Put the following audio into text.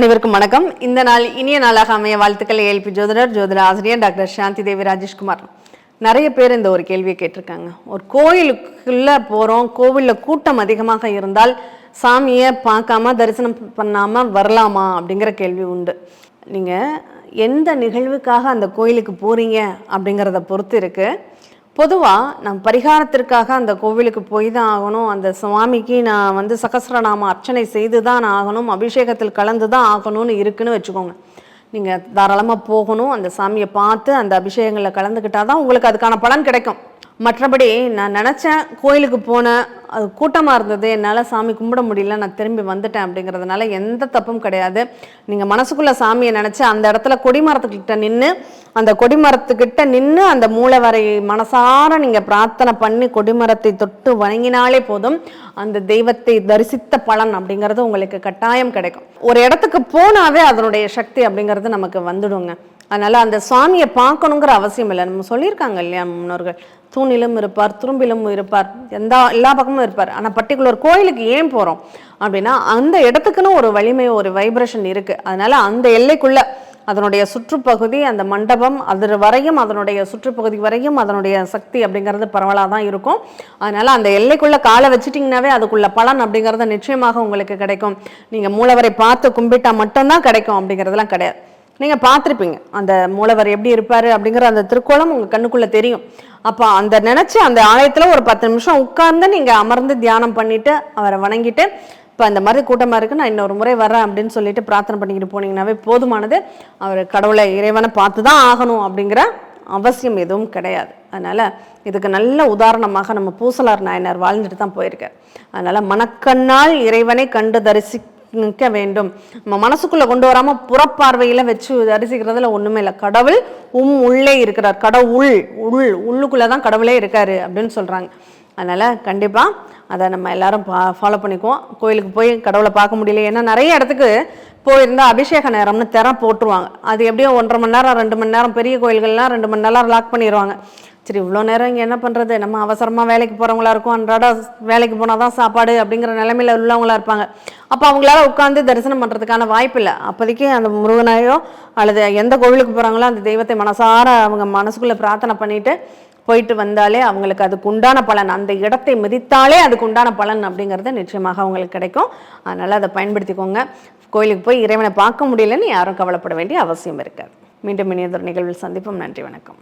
அனைவருக்கும் வணக்கம். இந்த நாள் இனிய நாளாக அமைய வாழ்த்துக்கள். ஏல்பி ஜோதிடர் ஜோதிட ஆசிரியர் டாக்டர் சாந்தி தேவி ராஜேஷ்குமார். நிறைய பேர் இந்த ஒரு கேள்வியை கேட்டிருக்காங்க. ஒரு கோயிலுக்குள்ள போறோம் கோவிலில் கூட்டம் அதிகமாக இருந்தால் சாமியை பார்க்காம தரிசனம் பண்ணாம வரலாமா அப்படிங்கிற கேள்வி உண்டு. நீங்க எந்த நிகழ்வுக்காக அந்த கோயிலுக்கு போறீங்க அப்படிங்கிறத பொறுத்து இருக்குது பொதுவாக நம் பரிகாரத்திற்காக அந்த கோவிலுக்கு போய் தான் ஆகணும். அந்த சுவாமிக்கு நான் வந்து சகஸ்ரநாம அர்ச்சனை செய்து தான் ஆகணும். அபிஷேகத்தில் கலந்து தான் ஆகணும்னு இருக்குன்னு வச்சுக்கோங்க. நீங்கள் தாராளமாக போகணும். அந்த சாமியை பார்த்து அந்த அபிஷேகங்களில் கலந்துக்கிட்டால் தான் உங்களுக்கு அதுக்கான பலன் கிடைக்கும். மற்றபடி நான் நினச்சேன் கோயிலுக்கு போனேன் அது கூட்டமாக இருந்தது என்னால் சாமி கும்பிட முடியல நான் திரும்பி வந்துட்டேன் அப்படிங்கிறதுனால எந்த தப்பும் கிடையாது. நீங்கள் மனசுக்குள்ளே சாமியை நினச்சி அந்த இடத்துல கொடிமரத்துக்கிட்ட நின்று அந்த கொடிமரத்துக்கிட்ட நின்று அந்த மூலவரை மனசார நீங்கள் பிரார்த்தனை பண்ணி கொடிமரத்தை தொட்டு வணங்கினாலே போதும் அந்த தெய்வத்தை தரிசித்த பலன் அப்படிங்கிறது உங்களுக்கு கட்டாயம் கிடைக்கும். ஒரு இடத்துக்கு போனாவே அதனுடைய சக்தி அப்படிங்கிறது நமக்கு வந்துடுங்க. அதனால் அந்த சுவாமியை பார்க்கணுங்கிற அவசியம் இல்லை. நம்ம சொல்லியிருக்காங்க இல்லையா முன்னோர்கள்? தூணிலும் இருப்பார் துரும்பிலும் இருப்பார் எந்த எல்லா பக்கமும் இருப்பார். ஆனால் பர்டிகுலர் கோயிலுக்கு ஏன் போகிறோம் அப்படின்னா அந்த இடத்துக்குன்னு ஒரு வலிமை ஒரு வைப்ரேஷன் இருக்குது அதனால அந்த எல்லைக்குள்ள அதனுடைய சுற்றுப்பகுதி அந்த மண்டபம் அது வரையும் அதனுடைய சுற்றுப்பகுதி வரையும் அதனுடைய சக்தி அப்படிங்கிறது பரவலாக தான் இருக்கும். அதனால் அந்த எல்லைக்குள்ளே காலை வச்சுட்டிங்கனாவே அதுக்குள்ள பலன் அப்படிங்கிறது நிச்சயமாக உங்களுக்கு கிடைக்கும். நீங்கள் மூலவரை பார்த்து கும்பிட்டா மட்டும்தான் கிடைக்கும் அப்படிங்கிறதுலாம் கிடையாது. நீங்கள் பார்த்துருப்பீங்க. அந்த மூலவர் எப்படி இருப்பார் அப்படிங்கிற அந்த திருக்கோலம் உங்கள் கண்ணுக்குள்ளே தெரியும். அப்போ அந்த நினச்சி அந்த ஆலயத்தில் ஒரு பத்து நிமிஷம் உட்கார்ந்து நீங்கள் அமர்ந்து தியானம் பண்ணிவிட்டு அவரை வணங்கிட்டு இப்போ அந்த மாதிரி கூட்டமாக இருக்குது நான் இன்னொரு முறை வரேன் அப்படின்னு சொல்லிட்டு பிரார்த்தனை பண்ணிக்கிட்டு போனீங்கன்னாவே போதுமானது. அவர் கடவுளை இறைவனை பார்த்து தான் ஆகணும் அப்படிங்கிற அவசியம் எதுவும் கிடையாது. அதனால் இதுக்கு நல்ல உதாரணமாக நம்ம பூசலார் நாயனார் வாழ்ந்துட்டு தான் போயிருக்கார். அதனால் மனக்கண்ணால் இறைவனை கண்டு தரிசி நிற்க வேண்டும். நம்ம மனசுக்குள்ளே கொண்டு வராமல் புறப்பார்வையில் வச்சு தரிசிக்கிறதுல ஒன்றுமே இல்லை. கடவுள் உம் உள்ளே இருக்கிறார். கடவுள் உள் உள்ளுக்குள்ளே தான் கடவுளே இருக்காரு அப்படின்னு சொல்கிறாங்க அதனால் கண்டிப்பாக அதை நம்ம எல்லாரும் பா ஃபாலோ பண்ணிக்குவோம். கோயிலுக்கு போய் கடவுளை பார்க்க முடியல. ஏன்னா நிறைய இடத்துக்கு போயிருந்தால் அபிஷேக நேரம்னு திற போட்டுருவாங்க. அது எப்படியும் ஒன்றரை மணி நேரம் ரெண்டு மணி நேரம் பெரிய கோயில்கள்லாம் ரெண்டு மணி நேரம் லாக் பண்ணிடுவாங்க சரி இவ்வளோ நேரம் இங்கே என்ன பண்ணுறது நம்ம அவசரமாக வேலைக்கு போகிறவங்களா இருக்கும். அன்றாட வேலைக்கு போனால் தான் சாப்பாடு அப்படிங்கிற நிலமையில் உள்ளவங்களா இருப்பாங்க. அப்போ அவங்களால உட்காந்து தரிசனம் பண்ணுறதுக்கான வாய்ப்பு இல்லை. அப்போதைக்கு அந்த முருகனையோ அல்லது எந்த கோவிலுக்கு போகிறாங்களோ அந்த தெய்வத்தை மனசார அவங்க மனசுக்குள்ளே பிரார்த்தனை பண்ணிட்டு போயிட்டு வந்தாலே அவங்களுக்கு அதுக்கு உண்டான பலன் அந்த இடத்தை மிதித்தாலே அதுக்கு உண்டான பலன் அப்படிங்கிறது நிச்சயமாக அவங்களுக்கு கிடைக்கும். அதனால் அதை பயன்படுத்திக்கோங்க. கோயிலுக்கு போய் இறைவனை பார்க்க முடியலன்னு யாரும் கவலைப்பட வேண்டிய அவசியம் இருக்காது. மீண்டும் இனியதொரு நிகழ்வில் சந்திப்போம். நன்றி வணக்கம்.